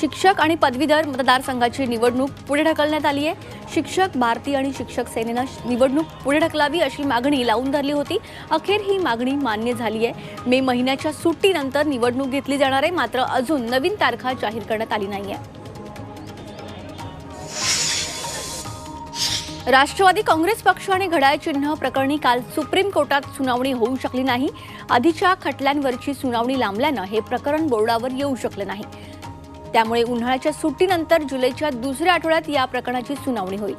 शिक्षक आणि पदवीधर मतदारसंघाची निवडणूक पुढे ढकलण्यात आली आहे. शिक्षक भारती आणि शिक्षक सेनेनं निवडणूक पुढे ढकलावी अशी मागणी लावून धरली होती. अखेर ही मागणी मान्य झाली आहे. मे महिन्याच्या सुट्टीनंतर निवडणूक घेतली जाणार आहे. मात्र अजून नवीन तारखा जाहीर करण्यात आली नाही आहे राष्ट्रवादी काँग्रेस पक्ष आणि घड्याळ चिन्ह प्रकरणी काल सुप्रीम कोर्टात सुनावणी होऊ शकली नाही. आधीच्या खटल्यांवरची सुनावणी लांबल्यानं हे प्रकरण बोर्डावर येऊ शकलं नाही. त्यामुळे उन्हाळ्याच्या सुट्टीनंतर जुलैच्या दुसऱ्या आठवड्यात या प्रकरणाची सुनावणी होईल.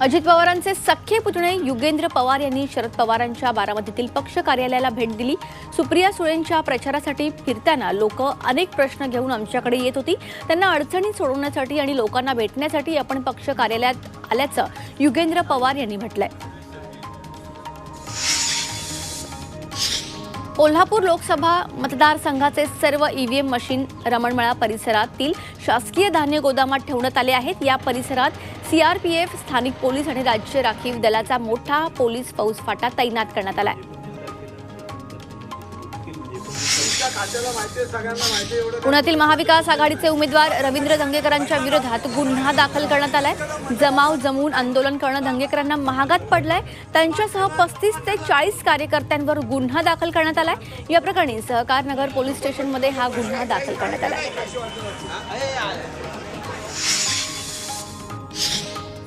अजित पवारांचे सख्खे पुतणे युगेंद्र पवार यांनी शरद पवारांच्या बारामतीतील पक्ष कार्यालयाला भेट दिली. सुप्रिया सुळेंच्या प्रचारासाठी फिरताना लोक अनेक प्रश्न घेऊन आमच्याकडे येत होती. त्यांना अडचणी सोडवण्यासाठी आणि लोकांना भेटण्यासाठी आपण पक्ष कार्यालयात आल्याचं युगेंद्र पवार यांनी म्हटलंय. कोल्हापूर लोकसभा मतदारसंघाचे सर्व ईव्हीएम मशीन रमणमळा परिसरातील शासकीय धान्य गोदामात ठेवण्यात आले आहेत. या परिसरात सीआरपीएफ स्थानिक पोलीस आणि राज्य राखीव दलाचा मोठा पोलीस फौजफाटा तैनात करण्यात आला आहे पुण्यातील महाविकास आघाडीचे उमेदवार रवींद्र धंगेकरांच्या विरोधात गुन्हा दाखल करण्यात आलाय. जमाव जमवून आंदोलन करणं धंगेकरांना महागात पडलंय. त्यांच्यासह पस्तीस ते चाळीस कार्यकर्त्यांवर गुन्हा दाखल करण्यात आलाय. या प्रकरणी सहकार नगर पोलीस स्टेशनमध्ये हा गुन्हा दाखल करण्यात आलाय.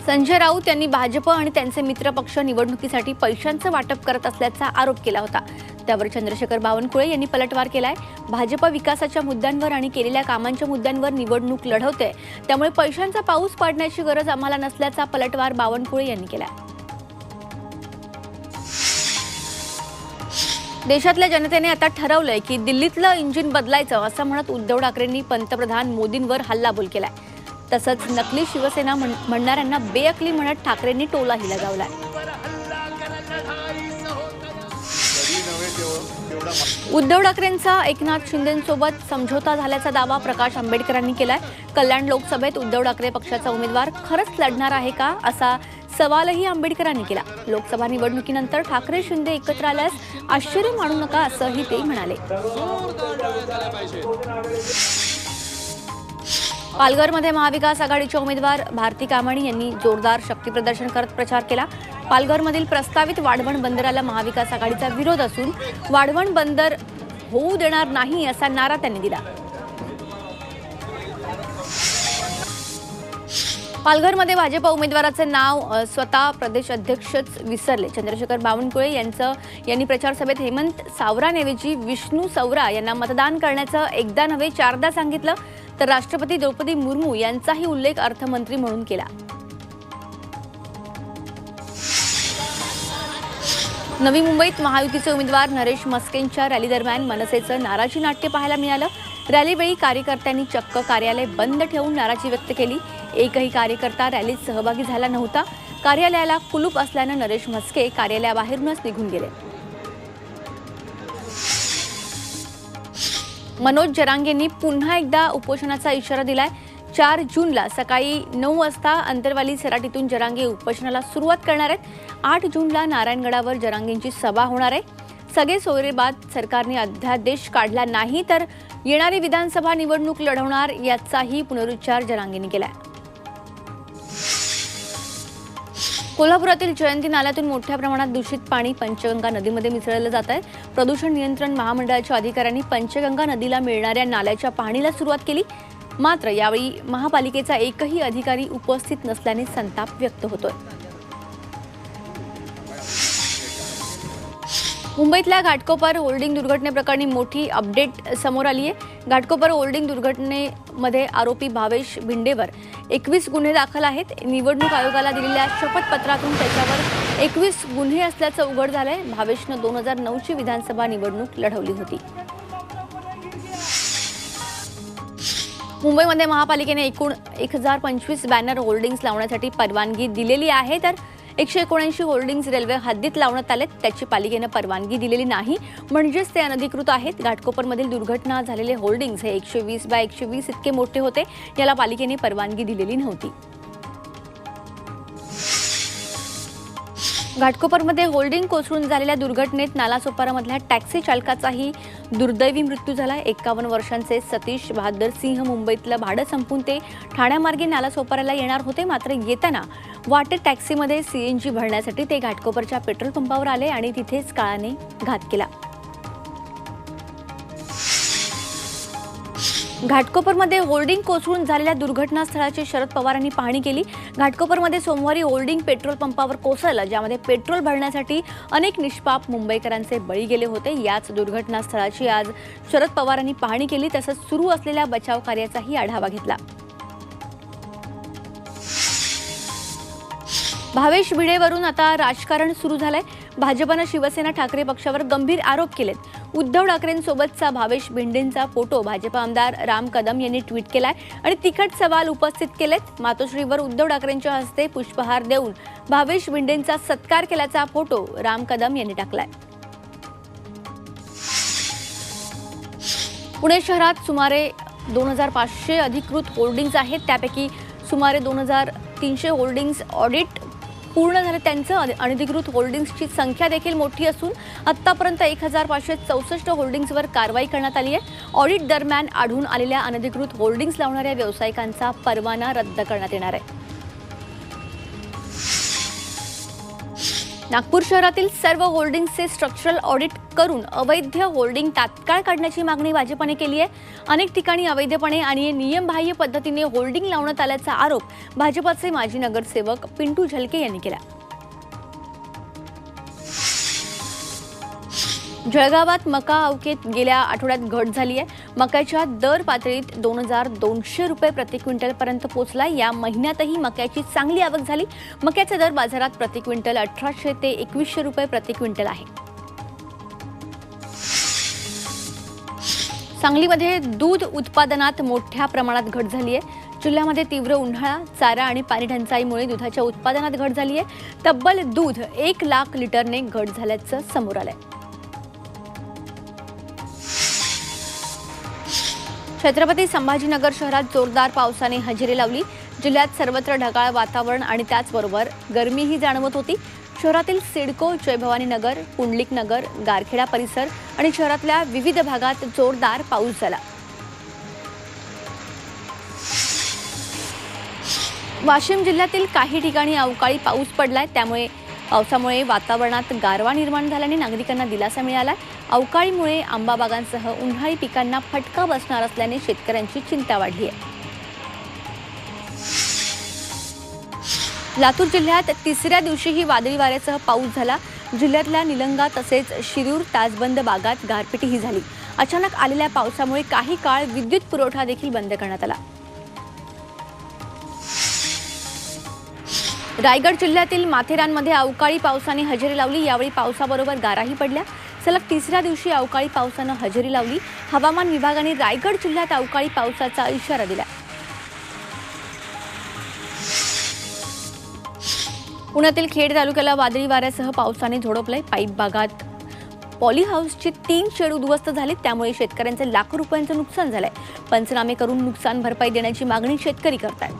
संजय राऊत यांनी भाजप आणि त्यांचे मित्रपक्ष निवडणुकीसाठी पैशांचं वाटप करत असल्याचा आरोप केला होता. त्यावर चंद्रशेखर बावनकुळे यांनी पलटवार केलाय. भाजप विकासाच्या मुद्द्यांवर आणि केलेल्या कामांच्या मुद्द्यांवर निवडणूक लढवते. त्यामुळे पैशांचा पाऊस पाडण्याची गरज आम्हाला नसल्याचा पलटवार बावनकुळे यांनी केला देशातल्या जनतेने आता ठरवलंय की दिल्लीतलं इंजिन बदलायचं असं म्हणत उद्धव ठाकरेंनी पंतप्रधान मोदींवर हल्लाबोल केलाय. तसंच नकली शिवसेना म्हण- म्हणणाऱ्यांना बेअकली म्हणत ठाकरेंनी टोलाही लगावलाय उद्धव ठाकरेंचा एकनाथ शिंदेसोबत समझोता झाल्याचा दावा प्रकाश आंबेडकरांनी केलाय. कल्याण लोकसभेत उद्धव ठाकरे पक्षाचा उमेदवार खरंच लढणार आहे का असा सवालही आंबेडकरांनी केला. लोकसभा निवडणुकीनंतर ठाकरे शिंदे एकत्र आल्यास आश्चर्य मानू नका असंही ते म्हणाले. पालघरमध्ये महाविकास आघाडीचे उमेदवार भारती कामाणी यांनी जोरदार शक्तीप्रदर्शन करत प्रचार केला. पालघरमधील प्रस्तावित वाढवण बंदराला महाविकास आघाडीचा विरोध असून वाढवण बंदर होऊ देणार नाही असा नारा त्यांनी दिला. पालघरमध्ये भाजप उमेदवाराचे नाव स्वतः प्रदेश अध्यक्षच विसरले. चंद्रशेखर बावनकुळे यांचं यांनी प्रचार सभेत हेमंत सावरांऐवजी विष्णू सौरा यांना मतदान करण्याचं एकदा नव्हे चारदा सांगितलं. तर राष्ट्रपती द्रौपदी मुर्मू यांचाही उल्लेख अर्थमंत्री म्हणून केला. नवी मुंबईत महायुतीचे उमेदवार नरेश मस्केंच्या रॅली दरम्यान मनसेचं नाराजी नाट्य पाहायला मिळालं. रॅलीवेळी कार्यकर्त्यांनी चक्क कार्यालय बंद ठेवून नाराजी व्यक्त केली. एकही कार्यकर्ता रॅलीत सहभागी झाला नव्हता. कार्यालयाला कुलूप असल्यानं नरेश म्हस्के कार्यालयाबाहेरूनच निघून गेले. मनोज जरांगेंनी पुन्हा एकदा उपोषणाचा इशारा दिलाय. चार जूनला सकाळी नऊ वाजता अंतरवाली सराटीतून जरांगे उपोषणाला सुरुवात करणार आहेत. आठ जूनला नारायणगडावर जरांगेंची सभा होणार आहे. सगळे सोयरेबाद सरकारने अध्यादेश काढला नाही तर येणारी विधानसभा निवडणूक लढवणार याचाही पुनरुच्चार जरांगेंनी केला आहे कोल्हापुरातील जयंती नाल्यातून मोठ्या प्रमाणात दूषित पाणी पंचगंगा नदीमध्ये मिसळलं जात आहे. प्रदूषण नियंत्रण महामंडळाच्या अधिकाऱ्यांनी पंचगंगा नदीला मिळणाऱ्या नाल्याच्या पाहणीला सुरुवात केली. मात्र यावेळी महापालिकेचा एकही अधिकारी उपस्थित नसल्याने संताप व्यक्त होतोय. मुंबईतल्या घाटकोपर होल्डिंग दुर्घटनेप्रकरणी मोठी अपडेट समोर आली आहे घाटकोपर होल्डिंग दुर्घटनेमध्ये आरोपी भावेश भिंडेवर एकवीस गुन्हे दाखल आहेत. निवडणूक आयोगाला दिलेल्या शपथपत्रातून त्याच्यावर एकवीस गुन्हे असल्याचं उघड झालंय. भावेशनं दोन हजार नऊची विधानसभा निवडणूक लढवली होती. मुंबईमध्ये महापालिकेने एकूण एक हजार पंचवीस बॅनर होल्डिंग्स लावण्यासाठी परवानगी दिलेली आहे. तर एकशे एकोणऐंशी होल्डिंग्स रेल्वे हद्दीत लावण्यात आलेत. त्याची पालिकेनं परवानगी दिलेली नाही. म्हणजेच ते अनधिकृत आहेत. घाटकोपरमधील दुर्घटना झालेले होल्डिंग्स हे एकशे वीस बाय एकशे वीस इतके मोठे होते. याला पालिकेने परवानगी दिलेली नव्हती. घाटकोपरमध्ये होल्डिंग कोसळून झालेल्या दुर्घटनेत नालासोपारामधल्या टॅक्सी चालकाचाही दुर्दैवी मृत्यू झाला. एकावन्न वर्षांचे सतीश बहादर सिंह मुंबईतलं भाडं संपून ते ठाण्यामार्गे नालासोपाराला येणार होते. मात्र येताना वाटेत टॅक्सीमध्ये सीएनजी भरण्यासाठी ते घाटकोपरच्या पेट्रोल पंपावर आले आणि तिथेच काळाने घात केला. घाटकोपरमध्ये होल्डिंग कोसळून झालेल्या दुर्घटनास्थळाची शरद पवारांनी पाहणी केली. घाटकोपरमध्ये सोमवारी होल्डिंग पेट्रोल पंपावर कोसळलं ज्यामध्ये पेट्रोल भरण्यासाठी अनेक निष्पाप मुंबईकरांचे बळी गेले होते. याच दुर्घटनास्थळाची आज शरद पवारांनी पाहणी केली तसंच सुरू असलेल्या बचाव कार्याचाही आढावा घेतला. भावेश भिडेवरून आता राजकारण सुरू झालंय. भाजपनं शिवसेना ठाकरे पक्षावर गंभीर आरोप केलेत. उद्धव ठाकरेंसोबतचा भावेश भिंडेंचा फोटो भाजप आमदार राम कदम यांनी ट्विट केलाय आणि तिखट सवाल उपस्थित केलेत. मातोश्रीवर उद्धव ठाकरेंच्या हस्ते पुष्पहार देऊन भावेश भिंडेंचा सत्कार केल्याचा फोटो राम कदम यांनी टाकलाय. पुणे शहरात सुमारे दोन हजार पाचशे अधिकृत होल्डिंग्ज आहेत. त्यापैकी सुमारे दोन हजार तीनशे होल्डिंग्ज ऑडिट पूर्ण झाले त्यांचं अनधिकृत होल्डिंग्सची संख्या देखील मोठी असून आत्तापर्यंत एक हजार पाचशे चौसष्ट होल्डिंग्सवर कारवाई करण्यात आली आहे. ऑडिट दरम्यान आढळून आलेल्या अनधिकृत होल्डिंग्स लावणाऱ्या व्यावसायिकांचा परवाना रद्द करण्यात येणार आहे. नागपूर शहरातील सर्व होल्डिंग्सचे स्ट्रक्चरल ऑडिट करून अवैध होल्डिंग तात्काळ काढण्याची मागणी भाजपने केली आहे. अनेक ठिकाणी अवैधपणे आणि नियमबाह्य पद्धतीने होल्डिंग लावण्यात आल्याचा आरोप भाजपचे माजी नगरसेवक पिंटू झलके यांनी केला. जळगावात मका अवकेत गेल्या आठवड्यात घट झाली आहे. मक्याच्या दर पातळीत दोन हजार दोनशे रुपये प्रति क्विंटलपर्यंत पोहोचला या महिन्यातही मक्याची चांगली आवक झाली. मक्याचा दर बाजारात प्रति क्विंटल अठराशे ते एकवीसशे रुपये प्रति क्विंटल आहे. सांगलीमध्ये दूध उत्पादनात मोठ्या प्रमाणात घट झाली आहे जिल्ह्यामध्ये तीव्र उन्हाळा चारा आणि पाणी टंचाईमुळे दुधाच्या उत्पादनात घट झाली आहे तब्बल दूध एक लाख लिटरने घट झाल्याचं समोर आलंय. छत्रपती संभाजीनगर शहरात जोरदार पावसाने हजेरी लावली. जिल्ह्यात सर्वत्र ढगाळ वातावरण आणि त्याचबरोबर गरमीही जाणवत होती. शहरातील सिडको जयभवानी नगर पुंडलिक नगर गारखेडा परिसर आणि शहरातल्या विविध भागात जोरदार पाऊस झाला. वाशिम जिल्ह्यातील काही ठिकाणी अवकाळी पाऊस पडलाय. त्यामुळे पावसामुळे वातावरणात गारवा निर्माण झाल्याने नागरिकांना दिलासा मिळाला. अवकाळीमुळे आंबा बागांसह उन्हाळी पिकांना फटका बसणार असल्याने शेतकऱ्यांची चिंता वाढली आहे. लातूर जिल्ह्यात तिसऱ्या दिवशीही वादळी वाऱ्यासह पाऊस झाला. जिल्ह्यातल्या निलंगा तसेच शिरूर ताजबंद भागात गारपिटीही झाली. अचानक आलेल्या पावसामुळे काही काळ विद्युत पुरवठा देखील बंद करण्यात आला. रायगड जिल्ह्यातील माथेरानमध्ये अवकाळी पावसाने हजेरी लावली. यावेळी पावसाबरोबर गाराही पडल्या. सलग तिसऱ्या दिवशी अवकाळी पावसानं हजेरी लावली. हवामान विभागाने रायगड जिल्ह्यात अवकाळी पावसाचा इशारा दिला. पुण्यातील खेड तालुक्याला वादळी वाऱ्यासह पावसाने झोडपलंय पाईप भागात पॉली हाऊसची तीन शेड उद्ध्वस्त झाली त्यामुळे शेतकऱ्यांचे लाखो रुपयांचं नुकसान झालंय. पंचनामे करून नुकसान भरपाई देण्याची मागणी शेतकरी करतायत.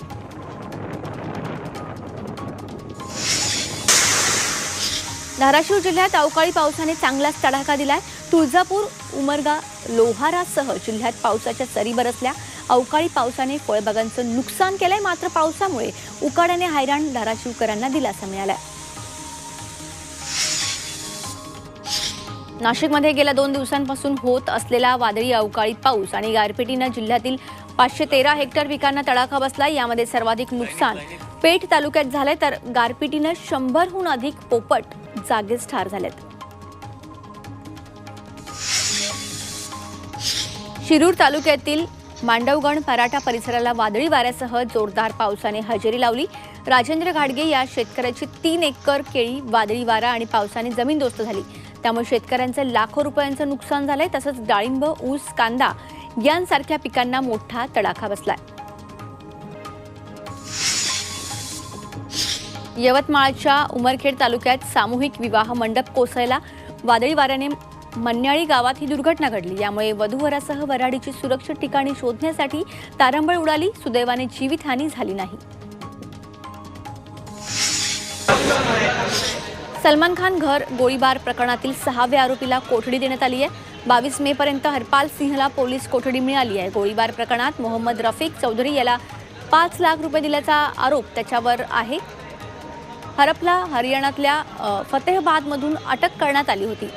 धाराशिव जिल्ह्यात अवकाळी पावसाने चांगलाच तडाखा दिलाय. तुळजापूर उमरगा लोहारासह जिल्ह्यात पावसाच्या सरी बरसल्या. अवकाळी पावसाने फळबागांचं नुकसान केलंय मात्र पावसामुळे उकाड्याने हैराण धाराशिवकरांना दिलासा मिळालाय. नाशिकमध्ये गेल्या दोन दिवसांपासून होत असलेला वादळी अवकाळी पाऊस आणि गारपिटीनं जिल्ह्यातील पाचशे तेरा हेक्टर पिकांना तडाखा बसला यामध्ये सर्वाधिक नुकसान पेठ तालुक्यात झालंय तर गारपिटीनं शंभरहून अधिक पोपट जागेच ठार झालेत. शिरूर तालुक्यातील मांडवगण पराठा परिसराला वादळी वाऱ्यासह जोरदार पावसाने हजेरी लावली. राजेंद्र घाडगे या शेतकऱ्याची तीन एकर केळी वादळी वारा आणि पावसाने जमीनदोस्त झाली. त्यामुळे शेतकऱ्यांचं लाखो रुपयांचं नुकसान झालंय तसंच डाळिंब ऊस कांदा यांसारख्या पिकांना मोठा तडाखा बसलाय. यवतमाळच्या उमरखेड तालुक्यात सामूहिक विवाह मंडप कोसळला. वादळी वाऱ्याने मन्याळी गावात ही दुर्घटना घडली. यामुळे वधूवरासह वराडीची सुरक्षित ठिकाणी शोधण्यासाठी तारंबळ उडाली. सुदैवाने जीवितहानी झाली नाही. सलमान खान घर गोळीबार प्रकरणातील सहाव्या आरोपीला कोठडी देण्यात आली आहे. बावीस मे पर्यंत हरपाल सिंहला पोलीस कोठडी मिळाली आहे. गोळीबार प्रकरणात मोहम्मद रफीक चौधरी याला पाच लाख रुपये दिल्याचा आरोप त्याच्यावर आहे. हरपला हरियाणातल्या फतेहबादमधून अटक करण्यात आली होती.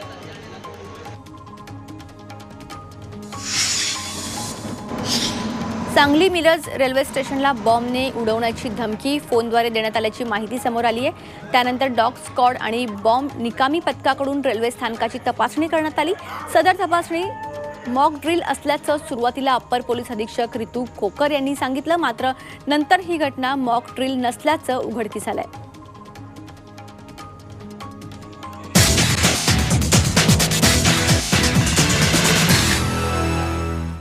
सांगली मिरज रेल्वे स्टेशनला बॉम्बने उडवण्याची धमकी फोनद्वारे देण्यात आल्याची माहिती समोर आली आहे. त्यानंतर डॉग स्कॉड आणि बॉम्ब निकामी पथकाकडून रेल्वे स्थानकाची तपासणी करण्यात आली. सदर तपासणी मॉक ड्रिल असल्याचं सुरुवातीला अप्पर पोलीस अधीक्षक रितू खोकर यांनी सांगितलं. मात्र नंतर ही घटना मॉक ड्रिल नसल्याचं उघडकीस आहे